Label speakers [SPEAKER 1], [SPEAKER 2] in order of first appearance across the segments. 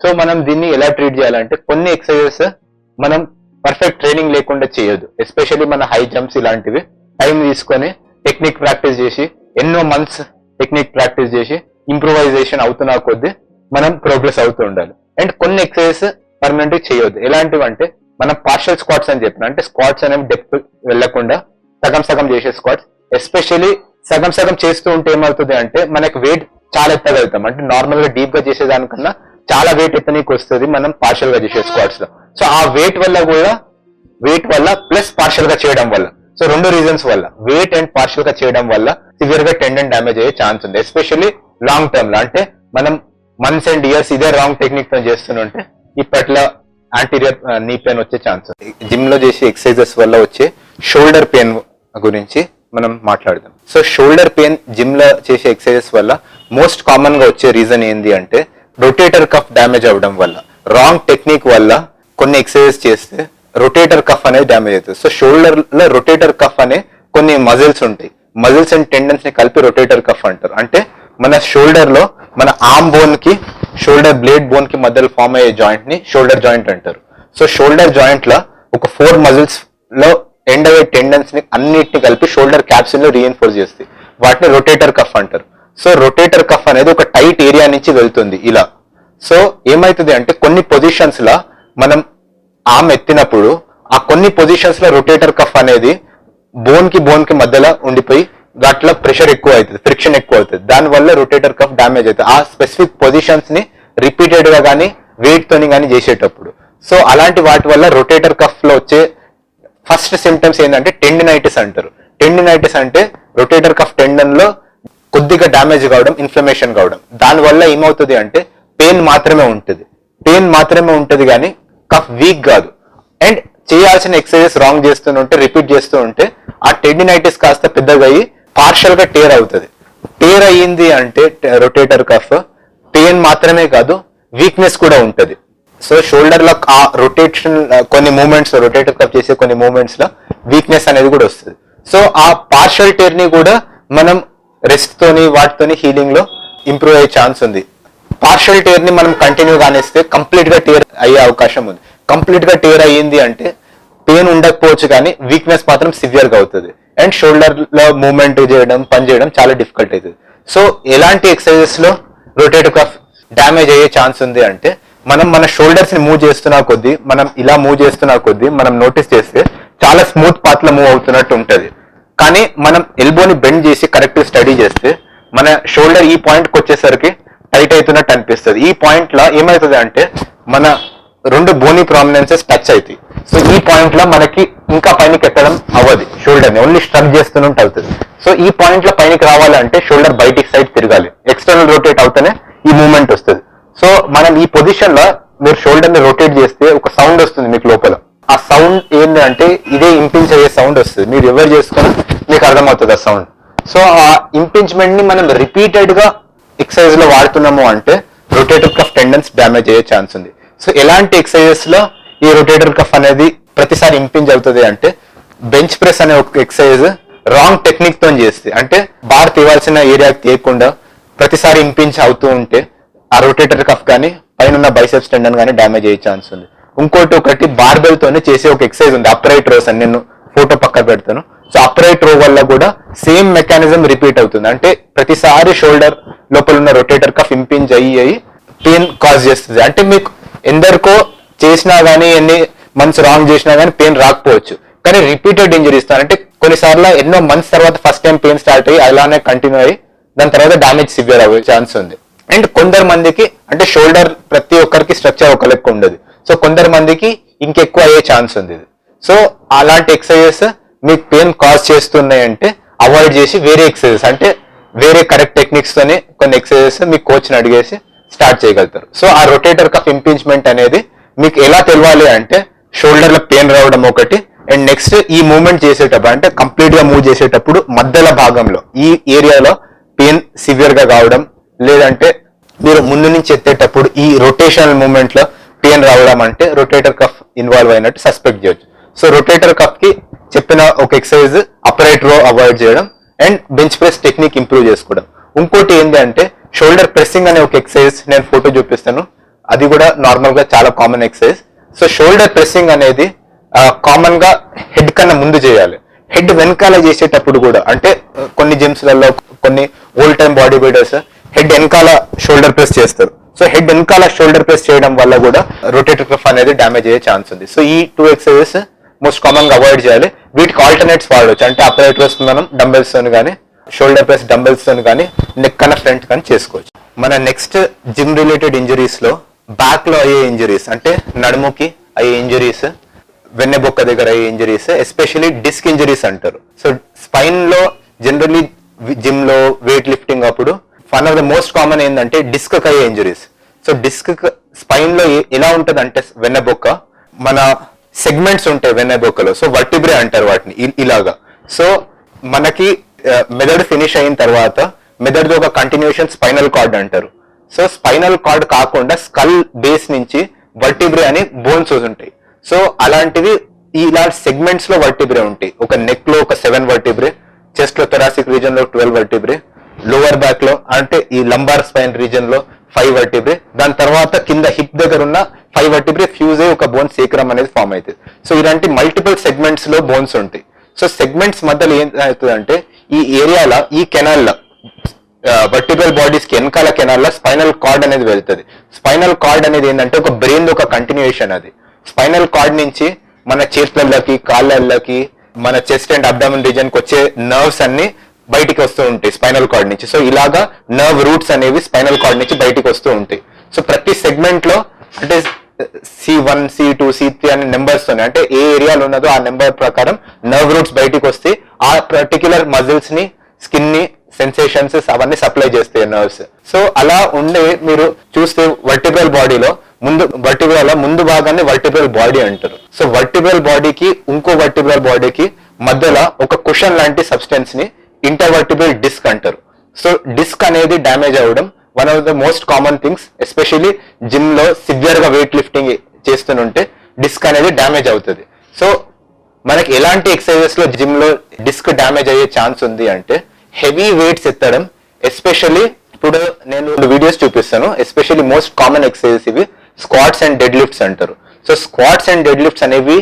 [SPEAKER 1] So మనం దీన్ని ఎలా ట్రీట్ చేయాలంటే కొన్ని ఎక్సర్సైజెస్ మనం పర్ఫెక్ట్ ట్రైనింగ్ లేకుండా చేయొద్దు. ఎస్పెషల్లీ మన హై జంప్స్ ఇలాంటివి. టైం తీసుకొని టెక్నిక్ ప్రాక్టీస్ చేసి ఎన్నో మంత్స్ టెక్నిక్ ప్రాక్టీస్ చేసి ఇంప్రూవైజేషన్ అవుతున్నా కొద్దీ మనం ప్రోగ్రెస్ అవుతూ ఉండాలి. అండ్ కొన్ని ఎక్సర్సైజెస్ పర్మనెంట్ చేయొద్దు. ఎలాంటివి అంటే మనం పార్షల్ స్క్వాట్స్ అని చెప్పిన అంటే స్క్వాట్స్ అనేవి డెప్త్ వెళ్ళకుండా సగం సగం చేసే స్క్వాట్స్ ఎస్పెషల్లీ సగం సగం చేస్తూ ఉంటే ఏమవుతుంది అంటే మనకి వెయిట్ చాలా ఎత్తగలుగుతాం అంటే నార్మల్గా డీప్గా చేసేదానికన్నా చాలా వెయిట్ ఎత్తనీకి వస్తుంది మనం పార్షల్గా చేసే స్క్వాట్స్లో సో ఆ వెయిట్ వల్ల కూడా వెయిట్ వల్ల ప్లస్ పార్షల్గా చేయడం వల్ల. సో రెండు రీజన్స్ వల్ల. వెయిట్ అండ్ పార్షల్గా చేయడం వల్ల సివియర్గా టెండన్ డ్యామేజ్ అయ్యే ఛాన్స్ ఉంది. ఎస్పెషల్లీ లాంగ్ టర్మ్లో. అంటే మనం మంత్స్ అండ్ ఇయర్స్ ఇదే రాంగ్ టెక్నిక్తో చేస్తుంటే ఇప్పట్లో యాంటీరియర్ నీ పెయిన్ వచ్చే ఛాన్స్ జిమ్లో చేసే ఎక్సర్సైజెస్ వల్ల వచ్చే షోల్డర్ పెయిన్ గురించి మనం మాట్లాడదాం. సో షోల్డర్ పెయిన్ జిమ్లో చేసే ఎక్సర్సైజెస్ వల్ల మోస్ట్ కామన్గా వచ్చే రీజన్ ఏంది అంటే రొటేటర్ కఫ్ డ్యామేజ్ అవ్వడం వల్ల రాంగ్ టెక్నిక్ వల్ల కొన్ని ఎక్సర్సైజ్ చేస్తే రొటేటర్ కఫ్ అనేది డ్యామేజ్ అవుతుంది. సో షోల్డర్లో రొటేటర్ కఫ్ అనే కొన్ని మజిల్స్ ఉంటాయి. మజిల్స్ అండ్ టెండన్స్ని కలిపి రొటేటర్ కఫ్ అంటారు. అంటే మన షోల్డర్లో మన ఆర్మ్ బోన్కి షోల్డర్ బ్లేడ్ బోన్కి మధ్యలో ఫామ్ అయ్యే జాయింట్ని షోల్డర్ జాయింట్ అంటారు. సో షోల్డర్ జాయింట్లో ఒక ఫోర్ మజిల్స్లో ఎండ్ అయ్యే టెండన్స్ని అన్నిటిని కలిపి షోల్డర్ క్యాప్సిల్లో రీఎన్ఫోర్స్ చేస్తాయి. వాటిని రొటేటర్ కఫ్ అంటారు. సో రొటేటర్ కఫ్ అనేది ఒక టైట్ ఏరియా నుంచి వెళ్తుంది ఇలా. సో ఏమైతుంది అంటే కొన్ని పొజిషన్స్ లా మనం ఆమ్ ఎత్తినప్పుడు ఆ కొన్ని పొజిషన్స్లో రొటేటర్ కఫ్ అనేది బోన్కి బోన్కి మధ్యలో ఉండిపోయి దాంట్లో ప్రెషర్ ఎక్కువ అవుతుంది ఫ్రిక్షన్ ఎక్కువ అవుతుంది. దానివల్ల రొటేటర్ కఫ్ డ్యామేజ్ అవుతుంది. ఆ స్పెసిఫిక్ పొజిషన్స్ని రిపీటెడ్గా కానీ వెయిట్ తోని కానీ చేసేటప్పుడు. సో అలాంటి వాటి వల్ల రొటేటర్ కఫ్లో వచ్చే ఫస్ట్ సిమ్టమ్స్ ఏంటంటే టెండినైటిస్ అంటారు. టెండినైటిస్ అంటే రొటేటర్ కఫ్ టెండన్లో కొద్దిగా డ్యామేజ్ కావడం ఇన్ఫ్లమేషన్ కావడం. దాని వల్ల ఏమవుతుంది అంటే పెయిన్ మాత్రమే ఉంటుంది. పెయిన్ మాత్రమే ఉంటుంది కానీ కఫ్ వీక్ కాదు. అండ్ చేయాల్సిన ఎక్సర్సైజెస్ రాంగ్ చేస్తూ ఉంటే రిపీట్ చేస్తూ ఉంటే ఆ టెండినైటిస్ కాస్త పెద్దగా అయ్యి పార్షల్గా టేర్ అవుతుంది. టేర్ అయ్యింది అంటే రొటేటర్ కఫ్ పెయిన్ మాత్రమే కాదు వీక్నెస్ కూడా ఉంటుంది. సో షోల్డర్లో ఆ రొటేషన్ కొన్ని మూమెంట్స్ రొటేటర్ కప్ చేసే కొన్ని మూమెంట్స్లో వీక్నెస్ అనేది కూడా వస్తుంది. సో ఆ పార్షల్ టేర్ని కూడా మనం రెస్ట్ తోని వాటితోని హీలింగ్లో ఇంప్రూవ్ అయ్యే ఛాన్స్ ఉంది. పార్షల్ టేర్ని మనం కంటిన్యూ కానిస్తే కంప్లీట్గా టేర్ అయ్యే అవకాశం ఉంది. కంప్లీట్గా టేర్ అయ్యింది అంటే పెయిన్ ఉండకపోవచ్చు కానీ వీక్నెస్ మాత్రం సివియర్గా అవుతుంది. అండ్ షోల్డర్లో మూవ్మెంట్ చేయడం పని చేయడం చాలా డిఫికల్ట్ అవుతుంది. సో ఎలాంటి ఎక్సర్సైజెస్లో రొటేటర్ కఫ్ డ్యామేజ్ అయ్యే ఛాన్స్ ఉంది అంటే మనం మన షోల్డర్స్ని మూవ్ చేస్తున్నా కొద్దీ మనం ఇలా మూవ్ చేస్తున్నా కొద్దీ మనం నోటీస్ చేస్తే చాలా స్మూత్ పాత్లో మూవ్ అవుతున్నట్టు ఉంటుంది. కానీ మనం ఎల్బోని బెండ్ చేసి కరెక్ట్ స్టడీ చేస్తే మన షోల్డర్ ఈ పాయింట్కి వచ్చేసరికి టైట్ అవుతున్నట్టు అనిపిస్తుంది. ఈ పాయింట్లో ఏమవుతుంది అంటే మన రెండు బోని ప్రామినెన్సెస్ టచ్ అవుతాయి సో ఈ పాయింట్లో మనకి ఇంకా పైనకి ఎక్కడం అవ్వదు. షోల్డర్ని ఓన్లీ స్ట్రక్ చేస్తున్నట్టు అవుతుంది. సో ఈ పాయింట్లో పైనకి రావాలంటే షోల్డర్ బయటికి సైడ్ తిరగాలి. ఎక్స్టర్నల్ రొటేట్ అవుతేనే ఈ మూమెంట్ వస్తుంది. సో మనం ఈ పొజిషన్లో మీరు షోల్డర్ని రొటేట్ చేస్తే ఒక సౌండ్ వస్తుంది మీకు లోపల. ఆ సౌండ్ ఏంటంటే అంటే ఇదే ఇంపించ్ అయ్యే సౌండ్ వస్తుంది. మీరు ఎవరు చేసుకుని మీకు అర్థమవుతుంది ఆ సౌండ్ సో ఆ ఇంపించ్మెంట్ని మనం రిపీటెడ్గా ఎక్సర్సైజ్లో వాడుతున్నాము అంటే రొటేటర్ కఫ్ టెండెన్స్ డ్యామేజ్ అయ్యే ఛాన్స్ ఉంది. సో ఎలాంటి ఎక్సర్సైజెస్లో ఈ రొటేటర్ కఫ్ అనేది ప్రతిసారి ఇంపింజ్ అవుతుంది అంటే బెంచ్ ప్రెస్ అనే ఒక ఎక్సర్సైజ్ రాంగ్ టెక్నిక్తో చేస్తే అంటే బార్ తీవాల్సిన ఏరియాకి తీయకుండా ప్రతిసారి ఇంపించ్ అవుతూ ఉంటే ఆ రొటేటర్ కఫ్ కానీ పైన బైసెప్స్ టెండన్ కానీ డ్యామేజ్ అయ్యే ఛాన్స్ ఉంది. ఇంకోటి ఒకటి బార్బెల్ తోనే చేసే ఒక ఎక్సర్సైజ్ ఉంది అప్రైట్ రోస్ అని నేను ఫోటో పక్క పెడతాను. సో అప్రైట్ రో వల్ల కూడా సేమ్ మెకానిజం రిపీట్ అవుతుంది. అంటే ప్రతిసారి షోల్డర్ లోపల ఉన్న రొటేటర్ కఫ్ ఇంపింజ్ అయ్యి అయ్యి పెయిన్ కాజ్ చేస్తుంది. అంటే మీకు ఎందరికో చేసినా గానీ ఎన్ని మంత్స్ రాంగ్ చేసినా గానీ పెయిన్ రాకపోవచ్చు. కానీ రిపీటెడ్ ఇంజరీస్ అంటే కొన్నిసార్లు ఎన్నో మంత్స్ తర్వాత ఫస్ట్ టైం పెయిన్ స్టార్ట్ అయ్యి అలానే కంటిన్యూ అయ్యి దాని తర్వాత డామేజ్ సివియర్ అయ్యే ఛాన్స్ ఉంది. అండ్ కొందరు మందికి అంటే షోల్డర్ ప్రతి ఒక్కరికి స్ట్రక్చర్ ఒక లెక్క ఉండదు. సో కొందరు మందికి ఇంకెక్కువ అయ్యే ఛాన్స్ ఉంది సో అలాంటి ఎక్సర్సైజెస్ మీకు పెయిన్ కాజ్ చేస్తున్నాయంటే అవాయిడ్ చేసి వేరే ఎక్సర్సైజెస్ అంటే వేరే కరెక్ట్ టెక్నిక్స్ తోనే కొన్ని ఎక్సర్సైజెస్ మీ కోచ్ని అడిగేసి స్టార్ట్ చేయగలుగుతారు. సో ఆ రొటేటర్ కఫ్ ఇంపించ్మెంట్ అనేది మీకు ఎలా తెలవాలి అంటే షోల్డర్లో పెయిన్ రావడం ఒకటి అండ్ నెక్స్ట్ ఈ మూవ్మెంట్ చేసేటప్పుడు అంటే కంప్లీట్గా మూవ్ చేసేటప్పుడు మధ్యల భాగంలో ఈ ఏరియాలో పెయిన్ సివియర్గా కావడం లేదంటే మీరు ముందు నుంచి ఎత్తేటప్పుడు ఈ రొటేషనల్ మూమెంట్లో పిఎన్ రావడం అంటే రొటేటర్ కఫ్ ఇన్వాల్వ్ అయినట్టు సస్పెక్ట్ చేయొచ్చు. సో రొటేటర్ కఫ్కి చెప్పిన ఒక ఎక్సర్సైజ్ అపరైట్ రో అవాయిడ్ చేయడం and bench press technique improve చేసుకోవడం. ఇంకోటి ఏంటి అంటే షోల్డర్ ప్రెస్సింగ్ అనే ఒక ఎక్సర్సైజ్ నేను ఫోటో చూపిస్తాను. అది కూడా నార్మల్గా చాలా common exercise so shoulder pressing అనేది కామన్గా హెడ్ కన్నా ముందు చేయాలి. హెడ్ వెనకాల చేసేటప్పుడు కూడా అంటే కొన్ని జిమ్స్లలో కొన్ని old time body builders head వెనకాల షోల్డర్ ప్రెస్ చేస్తారు. సో హెడ్ వెనకాల షోల్డర్ ప్రెస్ చేయడం వల్ల కూడా రొటేటర్ కఫ్ అనేది డ్యామేజ్ అయ్యే ఛాన్స్ ఉంది. సో ఈ టూ ఎక్సర్సైజెస్ మోస్ట్ కామన్గా అవాయిడ్ చేయాలి. వీటికి ఆల్టర్నేట్స్ వాడవచ్చు అంటే అప్లైట్ ప్రెస్ మనం డంబెల్స్తో కానీ షోల్డర్ ప్రెస్ డంబెల్స్తో కానీ నెక్ కన్నా ఫ్రంట్ కానీ చేసుకోవచ్చు. మన నెక్స్ట్ జిమ్ రిలేటెడ్ ఇంజరీస్లో బ్యాక్లో అయ్యే ఇంజరీస్ అంటే నడుముకి అయ్యే ఇంజరీస్ వెన్నెబొక్క దగ్గర అయ్యే ఇంజరీస్ ఎస్పెషల్లీ డిస్క్ ఇంజరీస్ అంటారు. సో స్పైన్లో జనరలీ జిమ్లో వెయిట్ లిఫ్టింగ్ అప్పుడు one of the most common ఏంటంటే డిస్క్ కై ఇంజరీస్. సో డిస్క్ స్పైన్లో ఎలా ఉంటుంది అంటే వెన్నెబొక్క మన సెగ్మెంట్స్ ఉంటాయి వెన్నెబొక్కలో. సో వర్టిబ్రే అంటారు వాటిని ఇలాగా. సో మనకి మెదడు ఫినిష్ అయిన తర్వాత మెదడుతో ఒక కంటిన్యూషన్ స్పైనల్ కార్డ్ అంటారు. సో స్పైనల్ కార్డ్ కాకుండా స్కల్ బేస్ నుంచి వర్టిబ్రే అని బోన్స్ ఉంటాయి. సో అలాంటివి ఇలా సెగ్మెంట్స్లో వర్టిబ్రే ఉంటాయి. ఒక నెక్లో ఒక సెవెన్ వర్టిబ్రే చెస్ట్లో థెరాసిక్ రీజన్లో ట్వెల్వ్ వర్టిబ్రే లోవర్ బ్యాక్లో అంటే ఈ లంబార్ స్పైన్ రీజన్లో ఫైవ్ వర్టిబ్రే దాని తర్వాత కింద హిప్ దగ్గర ఉన్న ఫైవ్ వర్టిబ్రే ఫ్యూజ్ అయ్యి ఒక బోన్ సేక్రమ్ అనేది ఫామ్ అవుతుంది. సో ఇలాంటి మల్టిపుల్ సెగ్మెంట్స్లో బోన్స్ ఉంటాయి. సో సెగ్మెంట్స్ మధ్యలో ఏం అవుతుందంటే ఈ ఏరియాలో ఈ కెనాల్ వర్టికల్ బాడీస్కి వెనకాల కెనాల్ స్పైనల్ కార్డ్ అనేది వెళ్తుంది. స్పైనల్ కార్డ్ అనేది ఏంటంటే ఒక బ్రెయిన్ ఒక కంటిన్యూషన్ అది. స్పైనల్ కార్డ్ నుంచి మన చేతులకి కాళ్ళకి మన చెస్ట్ అండ్ అబ్డామిన్ రీజన్కి వచ్చే నర్వ్స్ అన్ని బయటికి వస్తూ ఉంటాయి స్పైనల్ కార్డ్ నుంచి. సో ఇలాగా నర్వ్ రూట్స్ అనేవి స్పైనల్ కార్డ్ నుంచి బయటికి వస్తూ ఉంటాయి. సో ప్రతి సెగ్మెంట్లో అంటే C one C two C three అనే నెంబర్స్ తోనే అంటే ఏ ఏరియాలో ఉన్నదో ఆ నెంబర్ ప్రకారం నర్వ్ రూట్స్ బయటికి వస్తే ఆ పర్టికులర్ మజిల్స్ని స్కిన్ని సెన్సేషన్స్ అవన్నీ సప్లై చేస్తాయి నర్వ్స్ సో అలా ఉండే మీరు చూస్తే వర్టిబ్రల్ బాడీలో ముందు వర్టిబ్రల్ ముందు భాగాన్ని వర్టిబ్రల్ బాడీ అంటారు. సో వర్టిబ్రల్ బాడీకి ఇంకో వర్టిబ్రల్ బాడీకి మధ్యలో ఒక కుషన్ లాంటి సబ్స్టెన్స్ని ఇంటర్వర్టిబుల్ డిస్క్ అంటారు. సో డిస్క్ అనేది డ్యామేజ్ అవ్వడం one of the most common things especially జిమ్లో సివియర్గా వెయిట్ లిఫ్టింగ్ చేస్తుంటే డిస్క్ అనేది డ్యామేజ్ అవుతుంది. సో మనకి ఎలాంటి ఎక్సర్సైజెస్లో జిమ్లో డిస్క్ డ్యామేజ్ అయ్యే ఛాన్స్ ఉంది అంటే హెవీ వెయిట్స్ ఎత్తడం ఎస్పెషల్లీ ఇప్పుడు నేను వీడియోస్ చూపిస్తాను. ఎస్పెషల్లీ మోస్ట్ కామన్ ఎక్సర్సైజెస్ ఇవి స్క్వాట్స్ అండ్ డెడ్ లిఫ్ట్స్ అంటారు. So squats and deadlifts అనేవి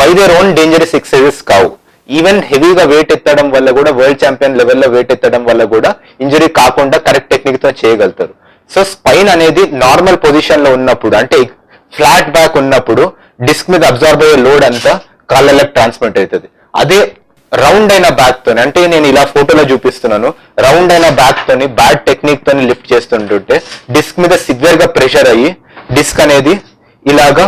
[SPEAKER 1] by their own dangerous exercises కావు. ఈవెన్ హెవీగా వెయిట్ ఎత్తడం వల్ల కూడా వరల్డ్ ఛాంపియన్ లెవెల్లో వెయిట్ ఎత్తడం వల్ల కూడా ఇంజరీ కాకుండా కరెక్ట్ టెక్నిక్తో చేయగలుగుతారు. సో స్పైన్ అనేది నార్మల్ పొజిషన్లో ఉన్నప్పుడు అంటే ఫ్లాట్ బ్యాక్ ఉన్నప్పుడు డిస్క్ మీద అబ్జర్వ్ అయ్యే లోడ్ అంతా కాళ్ళలకు ట్రాన్స్మిట్ అవుతుంది. అదే రౌండ్ అయిన బ్యాక్ తోని అంటే నేను ఇలా ఫోటోలో చూపిస్తున్నాను రౌండ్ అయిన బ్యాక్ తోని బ్యాడ్ టెక్నిక్ తోని లిఫ్ట్ చేస్తుంటుంటే డిస్క్ మీద సివియర్గా ప్రెషర్ అయ్యి డిస్క్ అనేది ఇలాగా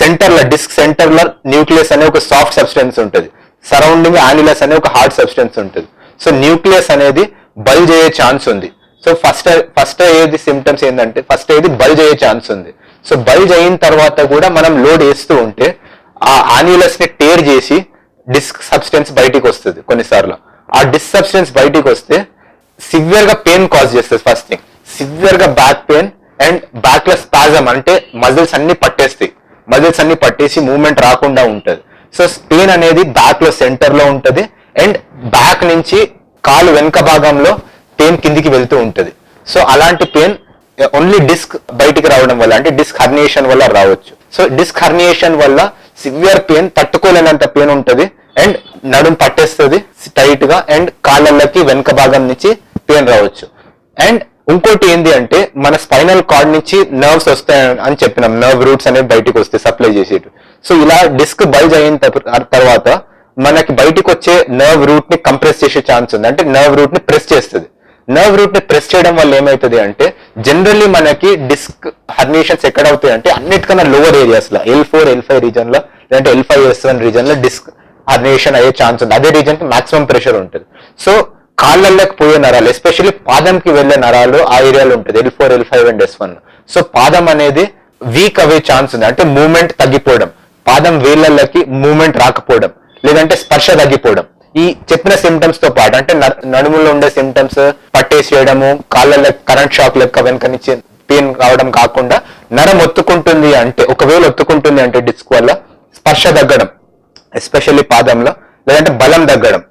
[SPEAKER 1] సెంటర్లో డిస్క్ సెంటర్లో న్యూక్లియస్ అనే ఒక సాఫ్ట్ సబ్స్టెన్స్ ఉంటుంది. సరౌండింగ్ యానిలస్ అనే ఒక హార్డ్ సబ్స్టెన్స్ ఉంటుంది. సో న్యూక్లియస్ అనేది బల్జ్ అయ్యే ఛాన్స్ ఉంది. సో ఫస్ట్ ఫస్ట్ అయ్యేది సిమ్టమ్స్ ఏంటంటే ఫస్ట్ అయ్యేది బల్జ్ అయ్యే ఛాన్స్ ఉంది. సో బల్జ్ అయిన తర్వాత కూడా మనం లోడ్ వేస్తూ ఉంటే ఆ యాన్యులస్ని టేర్ చేసి డిస్క్ సబ్స్టెన్స్ బయటికి వస్తుంది కొన్నిసార్లు. ఆ డిస్క్ సబ్స్టెన్స్ బయటికి వస్తే సివియర్గా పెయిన్ కాజ్ చేస్తుంది ఫస్ట్ థింగ్ సివియర్గా బ్యాక్ పెయిన్ అండ్ బ్యాక్లో స్పాజమ్ అంటే మజిల్స్ అన్ని పట్టేస్తాయి. మజిల్స్ అన్ని పట్టేసి మూమెంట్ రాకుండా ఉంటుంది. సో పెయిన్ అనేది బ్యాక్లో సెంటర్లో ఉంటుంది. అండ్ బ్యాక్ నుంచి కాలు వెనుక భాగంలో పెయిన్ కిందికి వెళ్తూ ఉంటుంది. సో అలాంటి పెయిన్ ఓన్లీ డిస్క్ బయటికి రావడం వల్ల అంటే డిస్క్ హర్నియేషన్ వల్ల రావచ్చు. సో డిస్క్ హర్నియేషన్ వల్ల సివియర్ పెయిన్ తట్టుకోలేనంత పెయిన్ ఉంటుంది. అండ్ నడుం పట్టేస్తుంది టైట్గా. అండ్ కాళ్ళకి వెనుక భాగం నుంచి పెయిన్ రావచ్చు. అండ్ ఇంకోటి ఏంటి అంటే మన స్పైనల్ కార్డ్ నుంచి నర్వ్స్ వస్తాయి అని చెప్పినాం. నర్వ్ రూట్స్ అనేవి బయటికి వస్తాయి సప్లై చేసేటు సో ఇలా డిస్క్ బల్జ్ అయిన తర్వాత మనకి బయటికి వచ్చే నర్వ్ రూట్ని కంప్రెస్ చేసే ఛాన్స్ ఉంది. అంటే నర్వ్ రూట్ని ప్రెస్ చేస్తుంది. నర్వ్ రూట్ని ప్రెస్ చేయడం వల్ల ఏమవుతుంది అంటే జనరల్లీ మనకి డిస్క్ హర్నేషన్స్ ఎక్కడ అవుతాయి అంటే అన్నిటికన్నా లోవర్ ఏరియాస్లో ఎల్ ఫోర్ ఎల్ ఫైవ్ రీజన్లో లేదంటే ఎల్ ఫైవ్ ఎస్ వన్ రీజన్లో డిస్క్ హర్నేషన్ అయ్యే ఛాన్స్ ఉంది. అదే రీజన్కి మాక్సిమం ప్రెషర్ ఉంటుంది. సో కాళ్ళకి పోయే నరాలు ఎస్పెషల్లీ పాదంకి వెళ్ళే నరాలు ఆ ఏరియాలో ఉంటుంది. L four L five and S one so పాదం అనేది వీక్ అవే ఛాన్స్ ఉంది. అంటే మూమెంట్ తగ్గిపోవడం. పాదం వేళ్ళకి మూమెంట్ రాకపోవడం. లేదంటే స్పర్శ తగ్గిపోవడం. ఈ చెప్పిన సిమ్టమ్స్తో పాటు అంటే నడుములో ఉండే సిమ్టమ్స్ పట్టేసేయడము కాళ్ళ కరెంట్ షాక్ లెక్క వెనక నుంచి పెయిన్ కావడం కాకుండా నరం ఒత్తుకుంటుంది అంటే ఒకవేళ ఒత్తుకుంటుంది అంటే డిస్క్ వల్ల స్పర్శ తగ్గడం ఎస్పెషల్లీ పాదంలో. లేదంటే బలం తగ్గడం.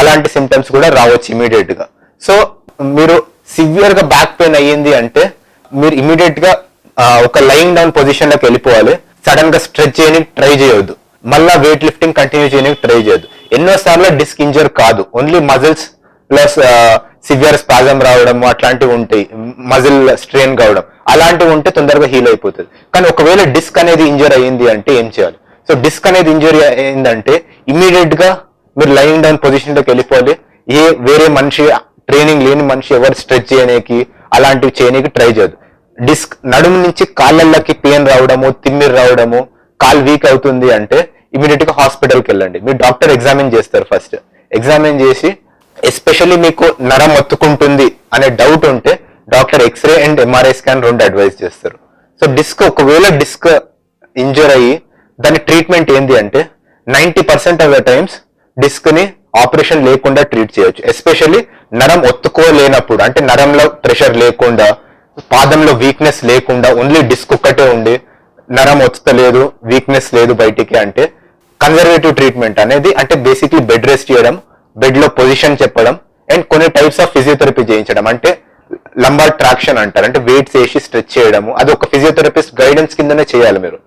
[SPEAKER 1] అలాంటి సిమ్టమ్స్ కూడా రావచ్చు ఇమీడియట్గా. సో మీరు సివియర్గా బ్యాక్ పెయిన్ అయ్యింది అంటే మీరు ఇమీడియట్గా ఒక లయింగ్ డౌన్ పొజిషన్లోకి వెళ్ళిపోవాలి. సడన్గా స్ట్రెచ్ చేయడానికి ట్రై చేయొద్దు. మళ్ళా వెయిట్ లిఫ్టింగ్ కంటిన్యూ చేయడానికి ట్రై చేయొద్దు. ఎన్నో సార్లు డిస్క్ ఇంజర్ కాదు only muscles plus severe spasm రావడం అట్లాంటివి ఉంటాయి. మజిల్ స్ట్రెయిన్ కావడం. అలాంటివి ఉంటే తొందరగా హీల్ అయిపోతుంది. కానీ ఒకవేళ డిస్క్ అనేది ఇంజర్ అయ్యింది అంటే ఏం చేయాలి? సో డిస్క్ అనేది ఇంజరీ అయిందంటే ఇమీడియట్గా మీరు లైన్ డౌన్ పొజిషన్లోకి వెళ్ళిపోవాలి. ఏ వేరే మనిషి ట్రైనింగ్ లేని మనిషి ఎవరు స్ట్రెచ్ చేయడానికి అలాంటివి చేయడానికి ట్రై చేయదు డిస్క్ నడుము నుంచి కాళ్ళకి పెయిన్ రావడము తిమ్మిరి రావడము కాల్ వీక్ అవుతుంది అంటే ఇమీడియట్గా హాస్పిటల్కి వెళ్ళండి. మీరు డాక్టర్ ఎగ్జామిన్ చేస్తారు ఫస్ట్ ఎగ్జామిన్ చేసి ఎస్పెషల్లీ మీకు నరం ఒత్తుకుంటుంది అనే డౌట్ ఉంటే doctor X-ray and MRI scan రెండు అడ్వైస్ చేస్తారు. సో డిస్క్ ఒకవేళ డిస్క్ ఇంజర్ అయ్యి దాని ట్రీట్మెంట్ ఏంది అంటే ninety percent of the times డిస్క్ని operation లేకుండా ట్రీట్ చేయొచ్చు. ఎస్పెషల్లీ నరం ఒత్తుకోలేనప్పుడు అంటే నరంలో ప్రెషర్ లేకుండా పాదంలో వీక్నెస్ లేకుండా ఓన్లీ డిస్క్ ఒక్కటే ఉండి నరం ఒత్తలేదు వీక్నెస్ లేదు బయటికి అంటే కన్జర్వేటివ్ ట్రీట్మెంట్ అనేది అంటే బేసిక్లీ బెడ్ రెస్ట్ చేయడం బెడ్లో పొజిషన్ చెప్పడం అండ్ కొన్ని టైప్స్ ఆఫ్ ఫిజియోథెరపీ చేయించడం. అంటే లంబార్ ట్రాక్షన్ అంటారు అంటే వెయిట్స్ వేసి స్ట్రెచ్ చేయడము. అది ఒక ఫిజియోథెరపిస్ట్ గైడెన్స్ కిందనే చేయాలి మీరు.